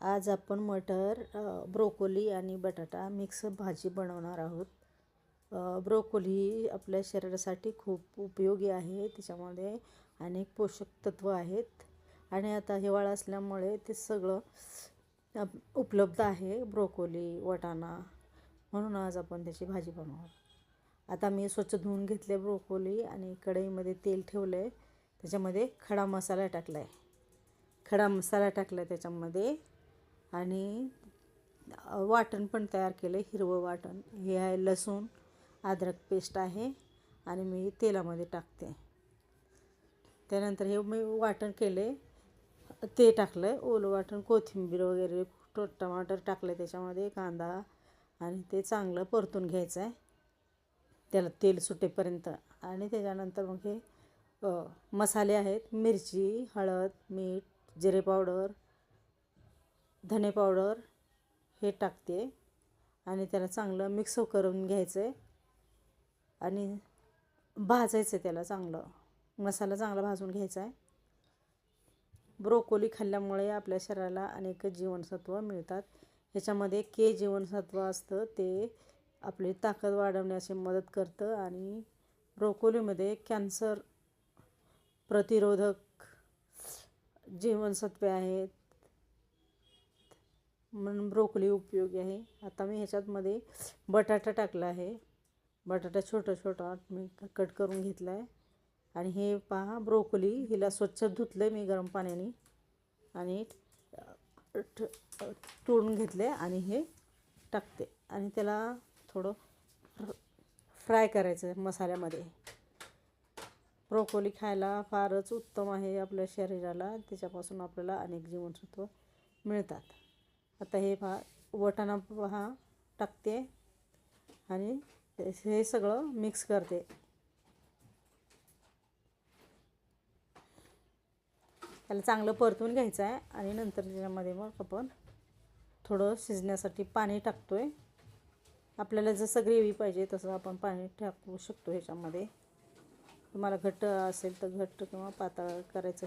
आज आपण मटर ब्रोकोली आणि बटाटा मिक्स भाजी बनवणार आहोत. ब्रोकोली ही आपल्या शरीरासाठी खूप उपयोगी आहे त्याच्यामध्ये अनेक पोषक तत्त्व आहेत. आणि आता हिवाळा असल्यामुळे ते सगळं उपलब्ध आहे ब्रोकोली वटाणा. म्हणून आज आपण त्याची भाजी बनवू आता मी स्वच्छ धुवून घेतले ब्रोकोली आणि कढईमध्ये तेल ठेवलं आहे त्याच्यामध्ये खडा मसाला टाकला आहे खडा मसाला टाकला आहे त्याच्यामध्ये. आणि वाटण पण तयार केलं आहे हिरवं वाटण. हे आहे लसूण अद्रक पेस्ट आहे आणि मी तेलामध्ये टाकते. त्यानंतर हे मी वाटण केले ते टाकलं आहे ओलं वाटण कोथिंबीर वगैरे टमाटर टाकलं आहे त्याच्यामध्ये कांदा आणि ते चांगलं परतून घ्यायचं आहे त्याला तेल सुटेपर्यंत आणि त्याच्यानंतर मग हे मसाले आहेत मिरची हळद मीठ जिरे पावडर धने पावडर हे टाकते आणि त्याला चांगलं मिक्स करून घ्यायचं आहे आणि भाजायचं आहे त्याला चांगलं. मसाला चांगला भाजून घ्यायचा आहे. ब्रोकोली खाल्ल्यामुळे आपल्या शरीराला अनेक जीवनसत्व मिळतात. ह्याच्यामध्ये के जीवनसत्व असतं ते आपली ताकद वाढवण्याची मदत करतं आणि ब्रोकोलीमध्ये कॅन्सर प्रतिरोधक जीवनसत्वे आहेत. म्हणून ब्रोकोली उपयोगी आहे. आता मी ह्याच्यातमध्ये बटाटा टाकला आहे. बटाटा छोटा छोटा मी कट करून घेतला आहे. आणि हे पहा ब्रोकोली हिला स्वच्छ धुतलं आहे मी गरम पाण्याने. आणि तोडून घेतले आणि हे टाकते. आणि त्याला थोडं फ्राय करायचं मसाल्यामध्ये. ब्रोकोली खायला फारच उत्तम आहे आपल्या शरीराला. त्याच्यापासून आपल्याला अनेक जीवनसत्व मिळतात. आता हे पहा वटाणा पहा टाकते आणि हे सगळं मिक्स करते. त्याला चांगलं परतून घ्यायचं आहे आणि नंतर त्याच्यामध्ये मग आपण थोडं शिजण्यासाठी पाणी टाकतो आहे आपल्याला जसं ग्रेव्ही पाहिजे तसं आपण पाणी टाकू शकतो ह्याच्यामध्ये. तुम्हाला घट्ट असेल तर घट्ट किंवा पातळ करायचं